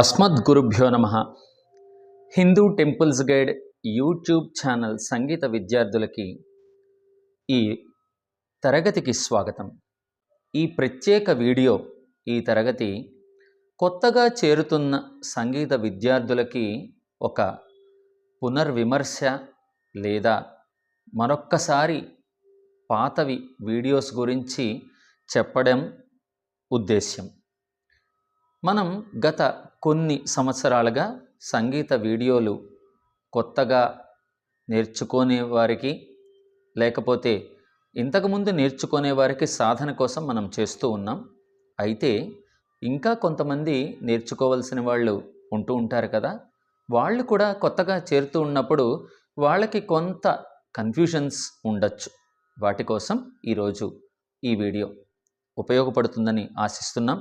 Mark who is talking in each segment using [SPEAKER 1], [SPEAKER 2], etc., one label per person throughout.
[SPEAKER 1] అస్మద్గురుభ్యో నమ. Hindu temples guide YouTube channel సంగీత విద్యార్థులకి ఈ తరగతికి స్వాగతం. ఈ ప్రత్యేక వీడియో ఈ తరగతి కొత్తగా చేరుతున్న సంగీత విద్యార్థులకి ఒక పునర్విమర్శ లేదా మరొక్కసారి పాతవి వీడియోస్ గురించి చెప్పడం ఉద్దేశ్యం. మనం గత కొన్ని సంవత్సరాలుగా సంగీత వీడియోలు కొత్తగా నేర్చుకునే వారికి లేకపోతే ఇంతకుముందు నేర్చుకునే వారికి సాధన కోసం మనం చేస్తూ ఉన్నాం. అయితే ఇంకా కొంతమంది నేర్చుకోవాల్సిన వాళ్ళు ఉంటూ ఉంటారు కదా. వాళ్ళు కూడా కొత్తగా చేరుతూ ఉన్నప్పుడు వాళ్ళకి కొంత కన్ఫ్యూషన్స్ ఉండొచ్చు. వాటి కోసం ఈరోజు ఈ వీడియో ఉపయోగపడుతుందని ఆశిస్తున్నాం.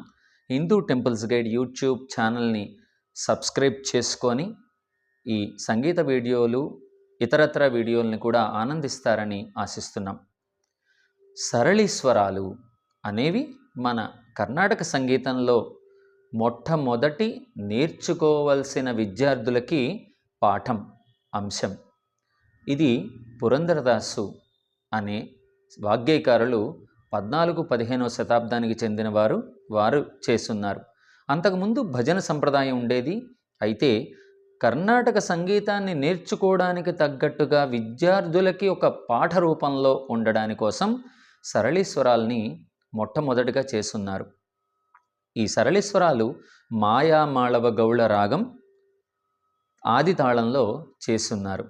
[SPEAKER 1] హిందూ టెంపుల్స్ గైడ్ యూట్యూబ్ ఛానల్ని సబ్స్క్రైబ్ చేసుకొని ఈ సంగీత వీడియోలు ఇతరత్ర వీడియోల్ని కూడా ఆనందిస్తారని ఆశిస్తున్నాం. సరళీస్వరాలు అనేవి మన కర్ణాటక సంగీతంలో మొట్టమొదటి నేర్చుకోవలసిన విద్యార్థులకి పాఠం అంశం. ఇది పురంధరదాసు అనే వాగ్గేయకారులు పద్నాలుగు పదిహేనవ శతాబ్దానికి చెందినవారు. వారు చేస్తున్నారు. అంతకుముందు భజన సంప్రదాయం ఉండేది. అయితే కర్ణాటక సంగీతాన్ని నేర్చుకోవడానికి తగ్గట్టుగా విద్యార్థులకి ఒక పాఠ రూపంలో ఉండడాని కోసం సరళీస్వరాల్ని మొట్టమొదటిగా చేస్తున్నారు. ఈ సరళీస్వరాలు మాయామాళవ గౌళ రాగం ఆది తాళంలో చేస్తున్నారు.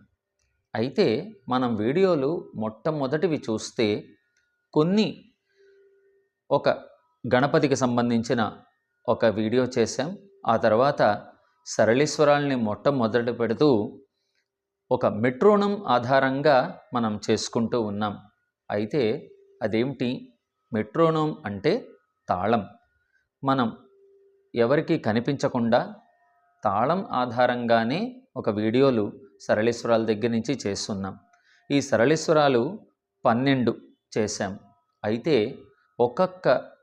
[SPEAKER 1] అయితే మనం వీడియోలు మొట్టమొదటివి చూస్తే కొన్ని ఒక గణపతికి సంబంధించిన ఒక వీడియో చేశాం. ఆ తర్వాత సరళీశ్వరాల్ని మొట్టమొదటి పెడుతూ ఒక మెట్రోనం ఆధారంగా మనం చేసుకుంటూ ఉన్నాం. అయితే అదేమిటి? మెట్రోనోమ్ అంటే తాళం. మనం ఎవరికి కనిపించకుండా తాళం ఆధారంగానే ఒక వీడియోలు సరళీశ్వరాల దగ్గర నుంచి చేస్తున్నాం. ఈ సరళీశ్వరాలు పన్నెండు చేశాం. అయితే ఒక్కొక్క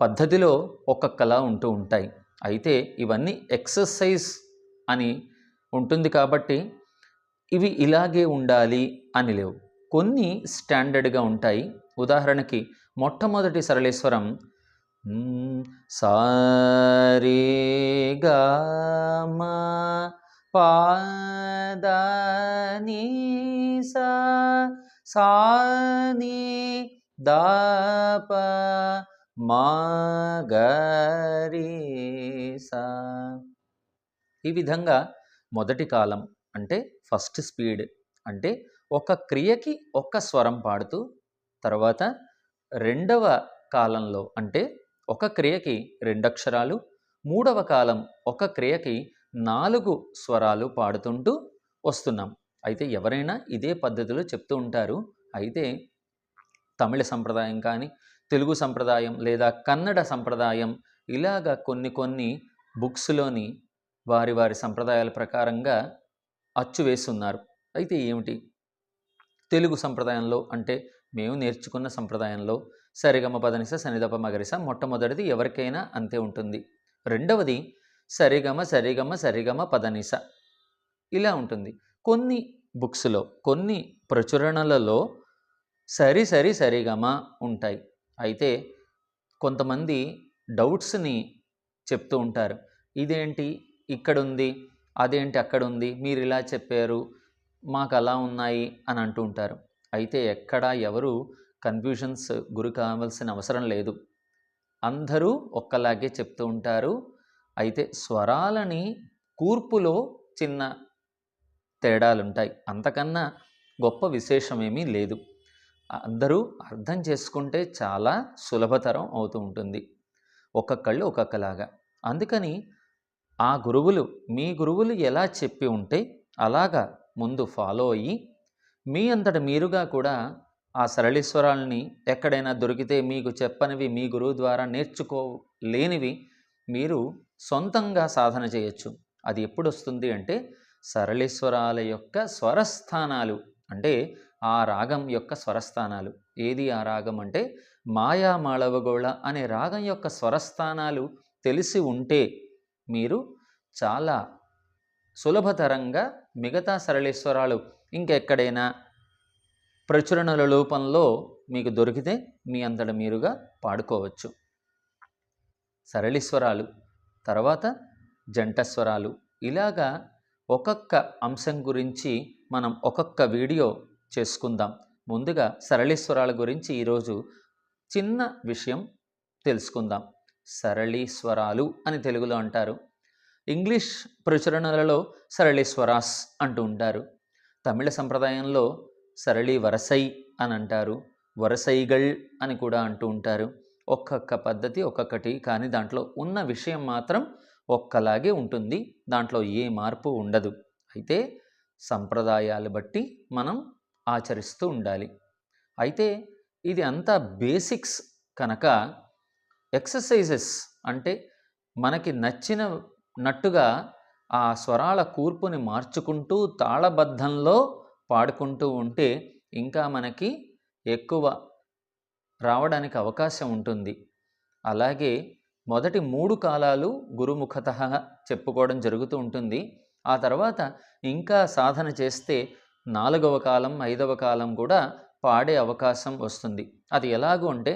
[SPEAKER 1] పద్ధతిలో ఒక్కొక్కలా ఉంటూ ఉంటాయి. అయితే ఇవన్నీ ఎక్సర్సైజ్ అని ఉంటుంది కాబట్టి ఇవి ఇలాగే ఉండాలి అని లేవు. కొన్ని స్టాండర్డ్గా ఉంటాయి. ఉదాహరణకి మొట్టమొదటి సరళేశ్వరం సారే మా పాదని సా సాని దాప మాగరీసా. ఈ విధంగా మొదటి కాలం అంటే ఫస్ట్ స్పీడ్ అంటే ఒక క్రియకి ఒక్క స్వరం పాడుతూ తర్వాత రెండవ కాలంలో అంటే ఒక క్రియకి రెండు అక్షరాలు మూడవ కాలం ఒక క్రియకి నాలుగు స్వరాలు పాడుతుంటూ వస్తున్నాం. అయితే ఎవరైనా ఇదే పద్ధతిలో చెప్తూ ఉంటారు. అయితే తమిళ సంప్రదాయం కానీ తెలుగు సంప్రదాయం లేదా కన్నడ సంప్రదాయం ఇలాగ కొన్ని కొన్ని బుక్స్లోని వారి వారి సంప్రదాయాల ప్రకారంగా అచ్చు వేస్తున్నారు. అయితే ఏమిటి? తెలుగు సంప్రదాయంలో అంటే మేము నేర్చుకున్న సంప్రదాయంలో సరిగమ పదనిస సనిదప మగరిస మొట్టమొదటిది ఎవరికైనా అంతే ఉంటుంది. రెండవది సరిగమ సరిగమ సరిగమ పదనిస ఇలా ఉంటుంది. కొన్ని బుక్స్లో కొన్ని ప్రచురణలలో సరి సరి సరిగమ ఉంటాయి. అయితే కొంతమంది డౌట్స్ని చెప్తూ ఉంటారు. ఇదేంటి? ఇక్కడ ఉంది అదేంటి అక్కడ ఉంది మీరు ఇలా చెప్పారు. మాకు అలా ఉన్నాయి అని అంటూ ఉంటారు. అయితే ఎక్కడ ఎవరు కన్ఫ్యూషన్స్ గురి కావాల్సిన అవసరం లేదు. అందరూ ఒక్కలాగే చెప్తూ ఉంటారు. అయితే స్వరాలని కూర్పులో చిన్న తేడాలుంటాయి. అంతకన్నా గొప్ప విశేషమేమీ లేదు. అందరూ అర్థం చేసుకుంటే చాలా సులభతరం అవుతూ ఉంటుంది. ఒక్కొక్కళ్ళు ఒక్కొక్కలాగా. అందుకని ఆ గురువులు మీ గురువులు ఎలా చెప్పి ఉంటే అలాగా ముందు ఫాలో అయ్యి మీ అంతట మీరుగా కూడా ఆ సరళీశ్వరాలని ఎక్కడైనా దొరికితే మీకు చెప్పనివి మీ గురువు ద్వారా నేర్చుకోలేనివి మీరు సొంతంగా సాధన చేయొచ్చు. అది ఎప్పుడు వస్తుంది అంటే సరళీశ్వరాల యొక్క స్వరస్థానాలు. అంటే ఆ రాగం యొక్క స్వరస్థానాలు. ఏది ఆ రాగం అంటే మాయా మాళవగోళ అనే రాగం యొక్క స్వరస్థానాలు తెలిసి ఉంటే మీరు చాలా సులభతరంగా మిగతా సరళేశ్వరాలు ఇంకెక్కడైనా ప్రచురణల రూపంలో మీకు దొరికితే మీ అంతట మీరుగా పాడుకోవచ్చు. సరళీస్వరాలు తర్వాత జంటస్వరాలు. ఇలాగా ఒక్కొక్క అంశం గురించి మనం ఒక్కొక్క వీడియో చేసుకుందాం. ముందుగా సరళీస్వరాల గురించి ఈరోజు చిన్న విషయం తెలుసుకుందాం. సరళీస్వరాలు అని తెలుగులో అంటారు. ఇంగ్లీష్ ప్రచురణలలో సరళీస్వరాస్ అంటూ ఉంటారు. తమిళ సంప్రదాయంలో సరళి వరసై అని అంటారు. వరసైగళ్ అని కూడా అంటూ ఉంటారు. ఒక్కొక్క పద్ధతి ఒక్కొక్కటి కానీ దాంట్లో ఉన్న విషయం మాత్రం ఒక్కలాగే ఉంటుంది. దాంట్లో ఏ మార్పు ఉండదు. అయితే సంప్రదాయాలు బట్టి మనం ఆచరిస్తూ ఉండాలి. అయితే ఇది అంతా బేసిక్స్ కనుక ఎక్సర్సైజెస్ అంటే మనకి నచ్చిన నట్టుగా ఆ స్వరాల కూర్పుని మార్చుకుంటూ తాళబద్ధంలో పాడుకుంటూ ఉంటే ఇంకా మనకి ఎక్కువ రావడానికి అవకాశం ఉంటుంది. అలాగే మొదటి మూడు కాలాలు గురుముఖత చెప్పుకోవడం జరుగుతూ ఉంటుంది. ఆ తర్వాత ఇంకా సాధన చేస్తే నాలుగవ కాలం ఐదవ కాలం కూడా పాడే అవకాశం వస్తుంది. అది ఎలాగూ అంటే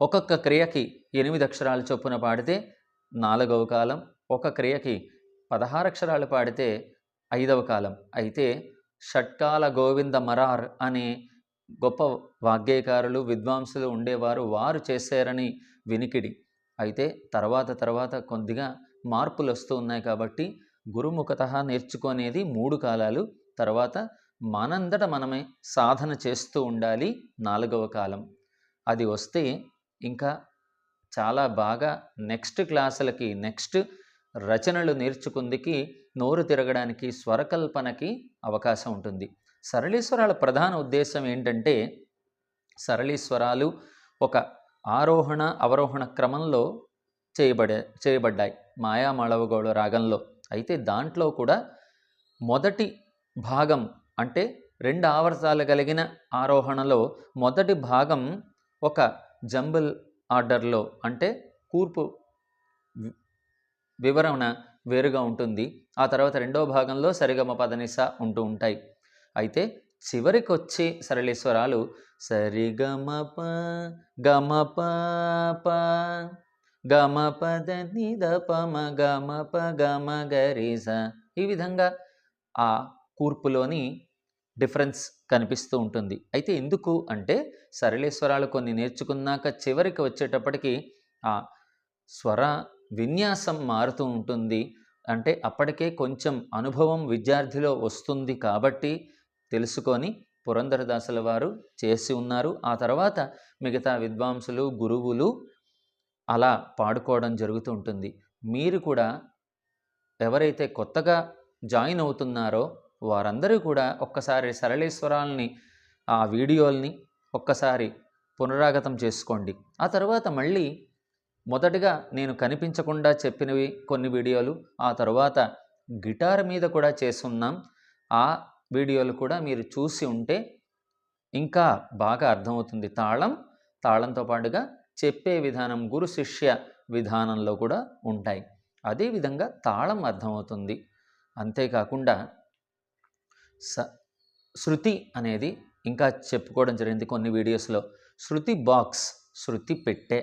[SPEAKER 1] ఒక్కొక్క క్రియకి ఎనిమిది అక్షరాలు చొప్పున పాడితే నాలుగవ కాలం ఒక క్రియకి పదహారు అక్షరాలు పాడితే ఐదవ కాలం. అయితే షట్కాల గోవింద మరార్ అనే గొప్ప వాగ్గేయకారులు విద్వాంసులు ఉండేవారు వారు చేశారని వినికిడి. అయితే తర్వాత తర్వాత కొద్దిగా మార్పులు వస్తూ ఉన్నాయి కాబట్టి గురుముఖత నేర్చుకునేది మూడు కాలాలు తర్వాత మనందట మనమే సాధన చేస్తూ ఉండాలి నాలుగవ కాలం. అది వస్తే ఇంకా చాలా బాగా నెక్స్ట్ క్లాసులకి నెక్స్ట్ రచనలు నేర్చుకుందికి నోరు తిరగడానికి స్వరకల్పనకి అవకాశం ఉంటుంది. సరళీస్వరాల ప్రధాన ఉద్దేశం ఏంటంటే సరళీస్వరాలు ఒక ఆరోహణ అవరోహణ క్రమంలో చేయబడే చేయబడ్డాయి. మాయామళవగోళ రాగంలో. అయితే దాంట్లో కూడా మొదటి భాగం అంటే రెండు ఆవర్తాలు కలిగిన ఆరోహణలో మొదటి భాగం ఒక జంబుల్ ఆర్డర్లో అంటే కూర్పు వివరణ వేరుగా ఉంటుంది. ఆ తర్వాత రెండవ భాగంలో సరిగమ పదనిస ఉంటూ ఉంటాయి. అయితే చివరికి వచ్చే సరళేశ్వరాలు సరిగమ ప గమ ప ప గమ పద నిద పమ గమ ప గమ గరిస ఈ విధంగా ఆ కూర్పులోని డిఫరెన్స్ కనిపిస్తూ ఉంటుంది. అయితే ఎందుకు అంటే సరళేశ్వరాలు కొన్ని నేర్చుకున్నాక చివరికి వచ్చేటప్పటికి ఆ స్వర విన్యాసం మారుతూ ఉంటుంది. అంటే అప్పటికే కొంచెం అనుభవం విద్యార్థిలో వస్తుంది కాబట్టి తెలుసుకొని పురంధరదాసుల వారు చేసి ఉన్నారు. ఆ తర్వాత మిగతా విద్వాంసులు గురువులు అలా పాడుకోవడం జరుగుతూ ఉంటుంది. మీరు కూడా ఎవరైతే కొత్తగా జాయిన్ అవుతున్నారో వారందరూ కూడా ఒక్కసారి సరళేశ్వరాలని ఆ వీడియోల్ని ఒక్కసారి పునరాగతం చేసుకోండి. ఆ తర్వాత మళ్ళీ మొదటగా నేను కనిపించకుండా చెప్పినవి కొన్ని వీడియోలు ఆ తర్వాత గిటార్ మీద కూడా చేస్తున్నాం. ఆ వీడియోలు కూడా మీరు చూసి ఉంటే ఇంకా బాగా అర్థమవుతుంది. తాళం తాళంతో పాటుగా చెప్పే విధానం గురు శిష్య విధానంలో కూడా ఉంటాయి. అదేవిధంగా తాళం అర్థమవుతుంది. అంతేకాకుండా స శృతి అనేది ఇంకా చెప్పుకోవడం జరిగింది కొన్ని వీడియోస్లో. శృతి బాక్స్ శృతి పెట్టే.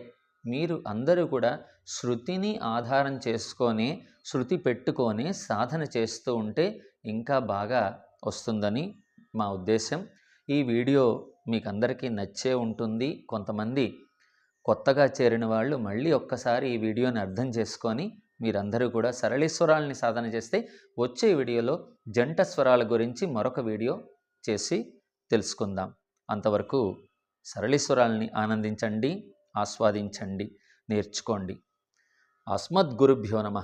[SPEAKER 1] మీరు అందరూ కూడా శృతిని ఆధారం చేసుకొని శృతి పెట్టుకొని సాధన చేస్తూ ఉంటే ఇంకా బాగా వస్తుందని మా ఉద్దేశం ఈ వీడియో మీకు అందరికీ నచ్చే ఉంటుంది. కొంతమంది కొత్తగా చేరిన వాళ్ళు మళ్ళీ ఒక్కసారి ఈ వీడియోని అర్థం చేసుకొని మీరందరూ కూడా సరళీస్వరాలని సాధన చేస్తే వచ్చే వీడియోలో జంట స్వరాల గురించి మరొక వీడియో చేసి తెలుసుకుందాం. అంతవరకు సరళీస్వరాలని ఆనందించండి ఆస్వాదించండి నేర్చుకోండి. అస్మద్గురుభ్యో నమ.